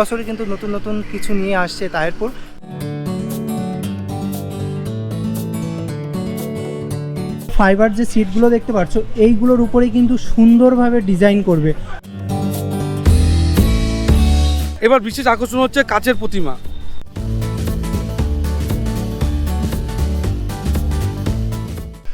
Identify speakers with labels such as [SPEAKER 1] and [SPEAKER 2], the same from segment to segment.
[SPEAKER 1] বছরে কিন্তু নতুন নতুন কিছু নিয়ে আসছে তাহেরপুর। ফাইবার যে সিটগুলো দেখতে পাচ্ছ এইগুলোর উপরেই কিন্তু সুন্দরভাবে ডিজাইন করবে।
[SPEAKER 2] এবার বিশেষ আকর্ষণ হচ্ছে কাচের প্রতিমা।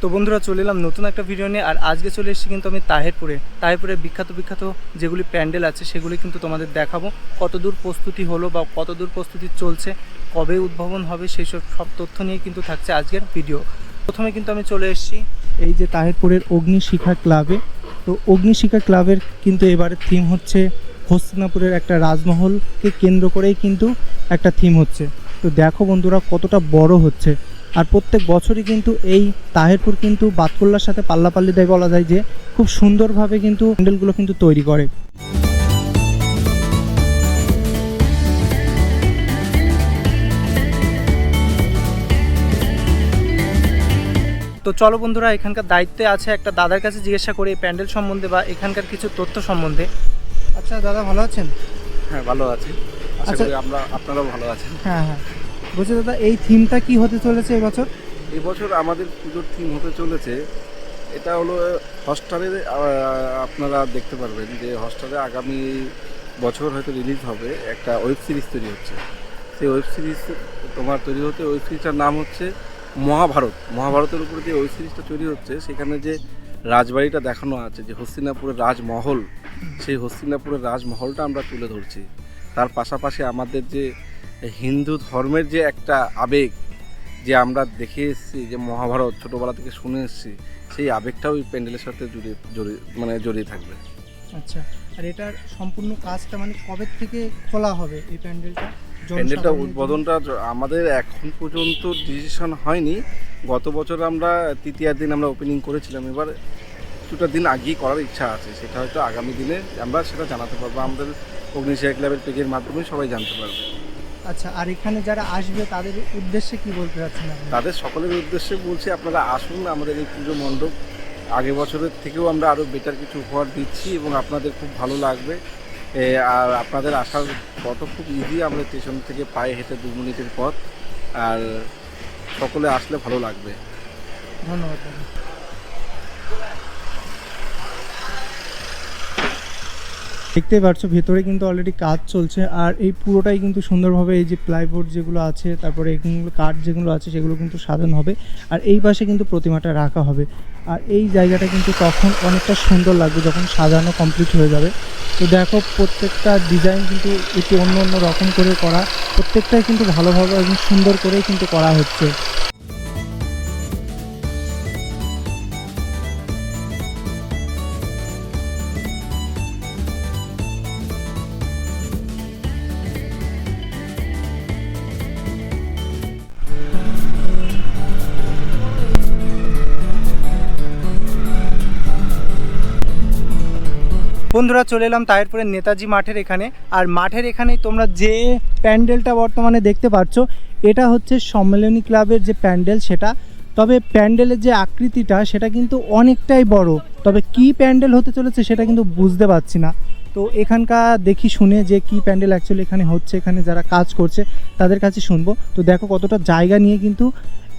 [SPEAKER 1] তো বন্ধুরা চলে এলাম নতুন একটা ভিডিও নিয়ে, আর আজকে চলে এসেছি কিন্তু আমি তাহেরপুরে। তাহেরপুরে বিখ্যাত বিখ্যাত যেগুলি প্যান্ডেল আছে সেগুলি কিন্তু তোমাদের দেখাবো। কতদূর প্রস্তুতি হলো বা কতদূর প্রস্তুতি চলছে, কবে উদ্ভাবন হবে সেই সব সব তথ্য নিয়ে কিন্তু থাকছে আজকের ভিডিও প্রথমে কিন্তু আমি চলে এসেছি এই যে তাহেরপুরের অগ্নিশিখা ক্লাবে। তো অগ্নিশিখা ক্লাবের কিন্তু এবারের থিম হচ্ছে হস্তিনাপুরের একটা রাজমহলকে কেন্দ্র করেই কিন্তু একটা থিম হচ্ছে। তো দেখো বন্ধুরা কতটা বড় হচ্ছে। আর প্রত্যেক বছরই কিন্তু এই তাহেরপুর কিন্তু বাতকুল্লার সাথে পাল্লাপাল্লি দেয় বলা যায় যে খুব সুন্দরভাবে কিন্তু প্যান্ডেলগুলো কিন্তু তৈরি করে। তো চলো বন্ধুরা এখানকার দায়িত্বে আছে একটা দাদার কাছে জিজ্ঞাসা করি এই প্যান্ডেল সম্বন্ধে বা এখানকার কিছু তথ্য সম্বন্ধে। আচ্ছা দাদা ভালো আছেন?
[SPEAKER 2] হ্যাঁ ভালো আছি।
[SPEAKER 1] আচ্ছা।
[SPEAKER 2] আমরা আপনারাও ভালো আছেন।
[SPEAKER 1] হ্যাঁ হ্যাঁ। বলছি দাদা, এই থিমটা কি হতে চলেছে এবছর?
[SPEAKER 2] এবছর আমাদের পুজোর থিম হতে চলেছে, এটা হলো হটস্টারে আপনারা দেখতে পারবেন যে হটস্টারে আগামী বছর হয়তো রিলিজ হবে একটা ওয়েব সিরিজ তৈরি হচ্ছে। সেই ওয়েব সিরিজ তোমার তৈরি হতে ওয়েব সিরিজটার নাম হচ্ছে মহাভারত। মহাভারতের উপরে যে ওয়েব সিরিজটা তৈরি হচ্ছে, সেখানে যে রাজবাড়িটা দেখানো আছে, যে হস্তিনাপুরের রাজমহল, সেই হস্তিনাপুরের রাজমহলটা আমরা তুলে ধরছি। তার পাশাপাশি আমাদের যে হিন্দু ধর্মের যে একটা আবেগ যে আমরা দেখে এসেছি যে মহাভারত ছোটোবেলা থেকে শুনে এসেছি সেই আবেগটাও ওই প্যান্ডেলের সাথে জড়িয়ে জড়িয়ে মানে জড়িয়ে থাকবে।
[SPEAKER 1] আচ্ছা আর এটার সম্পূর্ণ কাজটা মানে কবে থেকে খোলা হবে এই প্যান্ডেলটা?
[SPEAKER 2] প্যান্ডেলটা উদ্বোধনটা আমাদের এখন পর্যন্ত ডিসিশন হয়নি। গত বছর আমরা তৃতীয় দিন আমরা ওপেনিং করেছিলাম। এবার কিছুটা দিন আগেই করার ইচ্ছা আছে। সেটা হয়তো আগামী দিনে আমরা সেটা জানাতে পারব। আমাদের অগ্নিশিয়া ক্লাবের পেজের মাধ্যমে সবাই জানতে পারবে।
[SPEAKER 1] আচ্ছা আর এখানে যারা আসবে তাদের উদ্দেশ্যে কি বলতে চাচ্ছেন
[SPEAKER 2] তাদের সকলের উদ্দেশ্যে বলছি আপনারা আসুন আমাদের এই পুজো মণ্ডপ। আগে বছরের থেকেও আমরা আরও বেটার কিছু উপহার দিচ্ছি এবং আপনাদের খুব ভালো লাগবে। আর আপনাদের আসার পথ খুব ইজি আমরা স্টেশন থেকে পায়ে হেঁটে দু মিনিটের পথ। আর সকলে আসলে ভালো লাগবে।
[SPEAKER 1] ধন্যবাদ। দাদা দেখতেই পাচ্ছ ভেতরে কিন্তু অলরেডি কাজ চলছে। আর এই পুরোটাই কিন্তু সুন্দরভাবে এই যে প্লাইবোর্ড যেগুলো আছে, তারপরে এগুলো, কাঠ যেগুলো আছে, সেগুলো কিন্তু সাজানো হবে। আর এই পাশে কিন্তু প্রতিমাটা রাখা হবে। আর এই জায়গাটা কিন্তু তখন অনেকটা সুন্দর লাগবে যখন সাজানো কমপ্লিট হয়ে যাবে। তো দেখো, প্রত্যেকটা ডিজাইন কিন্তু একটু অন্য অন্য রকম করে করা। প্রত্যেকটাই কিন্তু ভালোভাবে এবং সুন্দর করেই কিন্তু করা হচ্ছে। বন্ধুরা চলে এলাম তাহিরপুরের নেতাজি মাঠের এখানে। আর মাঠের এখানেই তোমরা যে প্যান্ডেলটা বর্তমানে দেখতে পাচ্ছ, এটা হচ্ছে সম্মেলনী ক্লাবের যে প্যান্ডেল সেটা। তবে প্যান্ডেলের যে আকৃতিটা, সেটা কিন্তু অনেকটাই বড়। তবে কি প্যান্ডেল হতে চলেছে সেটা কিন্তু বুঝতে পারছি না। তো এখানকার দেখি শুনে যে কি প্যান্ডেল অ্যাকচুয়ালি এখানে হচ্ছে, এখানে যারা কাজ করছে, তাদের কাছে শুনব। তো দেখো কতটা জায়গা নিয়ে কিন্তু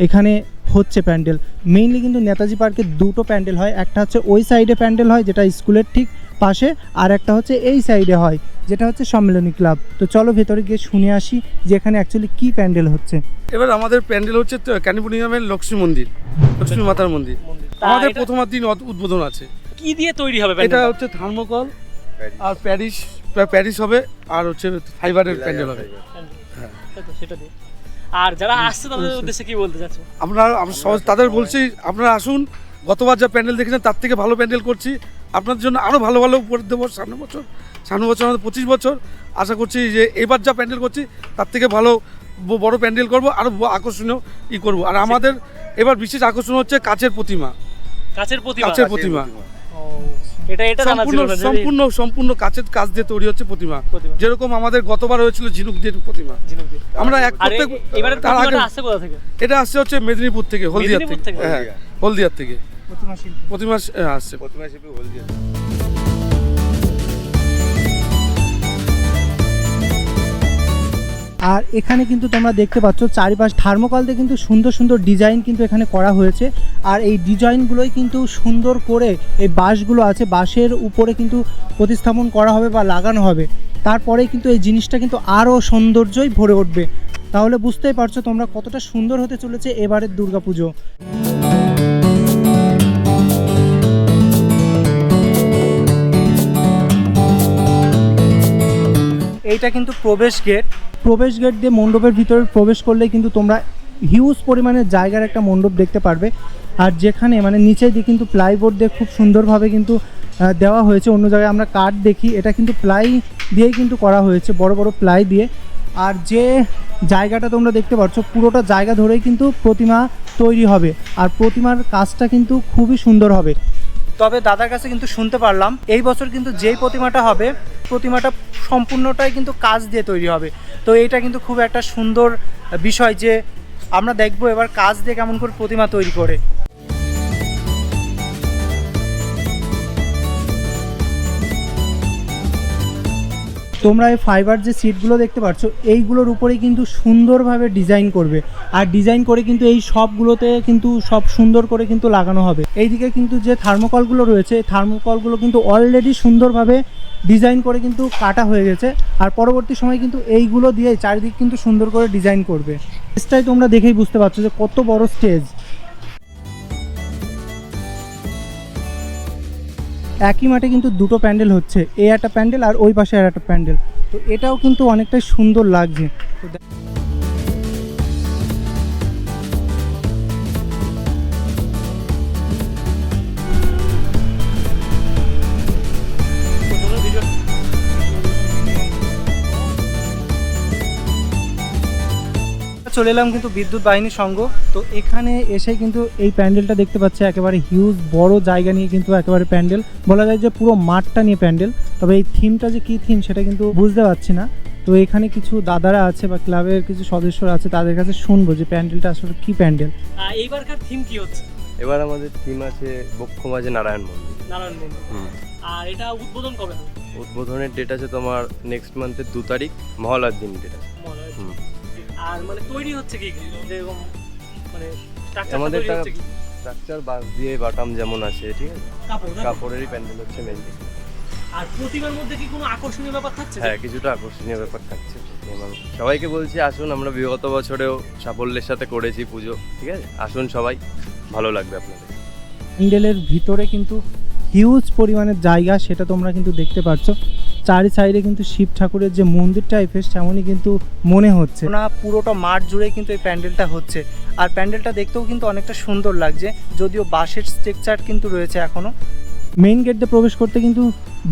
[SPEAKER 1] এখানে হচ্ছে প্যান্ডেল। মেইনলি কিন্তু নেতাজি পার্কে দুটো প্যান্ডেল হয়। একটা হচ্ছে ওই সাইডে প্যান্ডেল হয়, যেটা স্কুলের ঠিক পাশে আর একটা হচ্ছে এই সাইডে হয় যেটা হচ্ছে সম্মেলনী ক্লাব। তো চলো ভেতরে গিয়ে শুনে আসি যে এখানে অ্যাকচুয়ালি কি প্যান্ডেল হচ্ছে।
[SPEAKER 2] এবার আমাদের প্যান্ডেল হচ্ছে ক্যানিপুর নিগমের লক্ষ্মী মন্দির লক্ষ্মী মাতার মন্দির। আমাদের
[SPEAKER 3] এটা
[SPEAKER 2] প্রথমার দিন উদ্বোধন আছে।
[SPEAKER 3] কি দিয়ে তৈরি হবে
[SPEAKER 2] এটা হচ্ছে থার্মোকল আর প্যারিস প্যারিস হবে আর হচ্ছে ফাইবারের প্যান্ডেল হবে। হ্যাঁ।
[SPEAKER 3] সেটা। আর যারা আসছে তাদের উদ্দেশ্যে কি বলতে চাচ্ছ?
[SPEAKER 2] আমরা তাদের বলছি আপনারা আসুন গতবার যা প্যান্ডেল দেখেছেন তার থেকে ভালো প্যান্ডেল করছি। আপনাদের জন্য আরও ভালো ভালো উপহার দেবো সামনের বছর সামনের বছর আমাদের পঁচিশ বছর। আশা করছি যে এবার যা প্যান্ডেল করছি তার থেকে ভালো বড় প্যান্ডেল করব আরও আকর্ষণীয় ই করব। আর আমাদের এবার বিশেষ আকর্ষণ হচ্ছে কাচের প্রতিমা।
[SPEAKER 3] কাছের প্রতিমা।
[SPEAKER 2] কাচের প্রতিমা।
[SPEAKER 3] এটা এটা
[SPEAKER 2] সম্পূর্ণ সম্পূর্ণ সম্পূর্ণ কাচের কাজ দিয়ে তৈরি হচ্ছে প্রতিমা। যেরকম আমাদের গতবার হয়েছিল ঝিনুক দিয়ে প্রতিমা। আমরা এক প্রত্যেক তার আগে এটা আসছে হচ্ছে মেদিনীপুর থেকে হলদিয়ার থেকে।
[SPEAKER 3] থেকে?
[SPEAKER 2] হ্যাঁ হলদিয়ার থেকে।
[SPEAKER 1] প্রতিমা শিল্পী।
[SPEAKER 2] প্রতিমা আহ, আসছে
[SPEAKER 4] প্রতিমা শিল্পী হলদিয়া
[SPEAKER 1] আর এখানে কিন্তু তোমরা দেখতে পাচ্ছ চারিপাশ থার্মোকল দিয়ে কিন্তু সুন্দর সুন্দর ডিজাইন কিন্তু এখানে করা হয়েছে। আর এই ডিজাইনগুলোই কিন্তু সুন্দর করে এই বাঁশগুলো আছে বাঁশের উপরে কিন্তু প্রতিস্থাপন করা হবে বা লাগানো হবে। তারপরেই কিন্তু এই জিনিসটা কিন্তু আরও সৌন্দর্যই ভরে উঠবে। তাহলে বুঝতেই পারছ তোমরা কতটা সুন্দর হতে চলেছে এবারের দুর্গাপুজো। এইটা কিন্তু প্রবেশ গেট প্রবেশ গেট দিয়ে মণ্ডপের ভিতরে প্রবেশ করলে কিন্তু তোমরা হিউজ পরিমাণের জায়গার একটা মণ্ডপ দেখতে পারবে। আর যেখানে মানে নিচে দিয়ে কিন্তু প্লাইবোর্ড দিয়ে খুব সুন্দরভাবে কিন্তু দেওয়া হয়েছে। অন্য জায়গায় আমরা কাঠ দেখি এটা কিন্তু প্লাই দিয়েই কিন্তু করা হয়েছে বড় বড় প্লাই দিয়ে। আর যে জায়গাটা তোমরা দেখতে পাচ্ছ পুরোটা জায়গা ধরেই কিন্তু প্রতিমা তৈরি হবে। আর প্রতিমার কাজটা কিন্তু খুবই সুন্দর হবে। তবে দাদার কাছে কিন্তু শুনতে পারলাম এই বছর কিন্তু যেই প্রতিমাটা হবে প্রতিমাটা সম্পূর্ণটাই কিন্তু কাজ দিয়ে তৈরি হবে। তো এটা কিন্তু খুব একটা সুন্দর বিষয় যে আমরা দেখব এবার কাজ দিয়ে কেমন করে প্রতিমা তৈরি করে। তোমরা এই ফাইবার যে সিটগুলো দেখতে পাচ্ছ এইগুলোর উপরেই কিন্তু সুন্দরভাবে ডিজাইন করবে। আর ডিজাইন করে কিন্তু এই সবগুলোতে কিন্তু সব সুন্দর করে কিন্তু লাগানো হবে। এইদিকে কিন্তু যে থার্মোকলগুলো রয়েছে, এই থার্মোকলগুলো কিন্তু অলরেডি সুন্দরভাবে ডিজাইন করে কিন্তু কাটা হয়ে গেছে। আর পরবর্তী সময় কিন্তু এইগুলো দিয়ে চারিদিক কিন্তু সুন্দর করে ডিজাইন করবে। স্টেজটাই তোমরা দেখেই বুঝতে পারছ যে কত বড় স্টেজ একই মাঠে কিন্তু দুটো প্যান্ডেল হচ্ছে, এ একটা প্যান্ডেল আর ওই পাশে আর একটা প্যান্ডেল। তো এটাও কিন্তু অনেকটাই সুন্দর লাগছে। তো চলে এলাম কিন্তু বিদ্যুৎ বাহিনী সঙ্গ। তো এখানে এসে কিন্তু এই প্যান্ডেলটা দেখতে পাচ্ছি একেবারে হিউজ বড় জায়গা নিয়ে কিন্তু একেবারে প্যান্ডেল। বলা যায় যে পুরো মাঠটা নিয়ে প্যান্ডেল। তবে এই থিমটা যে কী থিম সেটা কিন্তু বুঝতে পারছি না। তো এখানে কিছু দাদারা আছে বা ক্লাবের কিছু সদস্যরা আছে তাদের কাছে শুনব যে প্যান্ডেলটা আসলে কি প্যান্ডেল।
[SPEAKER 3] এইবারকার থিম কি হচ্ছে?
[SPEAKER 4] এবার আমাদের থিম আছে বক্ষ মাঝে নারায়ণ মন্দির।
[SPEAKER 3] নারায়ণ মন্দির। আর এটা উদ্বোধন কবে? হবে
[SPEAKER 4] উদ্বোধনের ডেট আছে তোমার নেক্সট মান্থের দু তারিখ মহলার দিন ডেট আছে। হুম।
[SPEAKER 3] আর মানে তৈরি হচ্ছে কি? যেরকম মানে
[SPEAKER 4] আমাদের? স্ট্রাকচার বাঁশ দিয়ে বাটাম যেমন আছে ঠিক আছে? কাপড়েরই প্যান্ডেল হচ্ছে মেনলি
[SPEAKER 3] আর প্রতিমার মধ্যে কি কোনো আকর্ষণীয় ব্যাপার থাকছে?
[SPEAKER 4] হ্যাঁ কিছুটা আকর্ষণীয় ব্যাপার থাকছে। এবং সবাইকে বলছি আসুন আমরা বিগত বছরেও সাফল্যের সাথে করেছি পুজো ঠিক আছে? আসুন সবাই ভালো লাগবে আপনাদের।
[SPEAKER 1] প্যান্ডেলের ভিতরে কিন্তু হিউজ পরিমাণের জায়গা সেটা তোমরা কিন্তু দেখতে পাচ্ছ চারি সাইডে কিন্তু শিব ঠাকুরের যে মন্দির টাইপের তেমনই কিন্তু মনে হচ্ছে। না পুরোটা মাঠ জুড়ে কিন্তু এই প্যান্ডেলটা হচ্ছে। আর প্যান্ডেলটা দেখতেও কিন্তু অনেকটা সুন্দর লাগছে যদিও বাঁশের স্ট্রাকচার কিন্তু রয়েছে এখনও। মেইন গেট দিয়ে প্রবেশ করতে কিন্তু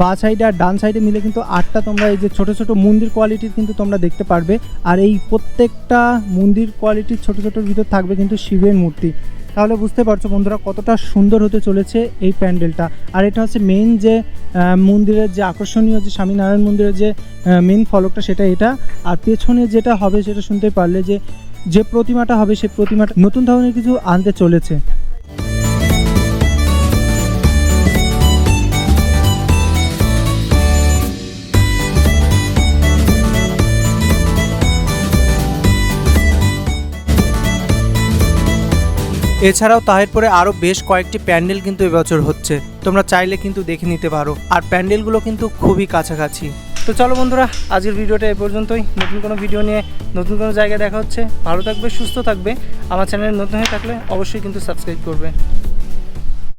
[SPEAKER 1] বা সাইডে আর ডান সাইডে মিলে কিন্তু আটটা তোমরা এই যে ছোট ছোট মন্দির কোয়ালিটির কিন্তু তোমরা দেখতে পারবে। আর এই প্রত্যেকটা মন্দির কোয়ালিটির ছোট ছোটোর ভিতর থাকবে কিন্তু শিবের মূর্তি। তাহলে বুঝতে পারছ বন্ধুরা কতটা সুন্দর হতে চলেছে এই প্যান্ডেলটা। আর এটা হচ্ছে মেন যে মন্দিরের যে আকর্ষণীয় যে স্বামীনারায়ণ মন্দিরের যে মেন ফলকটা সেটা এটা। আর পেছনে যেটা হবে সেটা শুনতে পারলে যে যে প্রতিমাটা হবে সেই প্রতিমাটা নতুন ধরনের কিছু আনতে চলেছে। এছাড়াও তাহের পরে আরও বেশ কয়েকটি প্যান্ডেল কিন্তু এবছর হচ্ছে। তোমরা চাইলে কিন্তু দেখে নিতে পারো। আর প্যান্ডেলগুলো কিন্তু খুবই কাছাকাছি। তো চলো বন্ধুরা, আজকের ভিডিওটা এ পর্যন্তই। নতুন কোনো ভিডিও নিয়ে নতুন কোনো জায়গায় দেখা হচ্ছে। ভালো থাকবে, সুস্থ থাকবে। আমার চ্যানেল নতুন হয়ে থাকলে অবশ্যই কিন্তু সাবস্ক্রাইব করবে।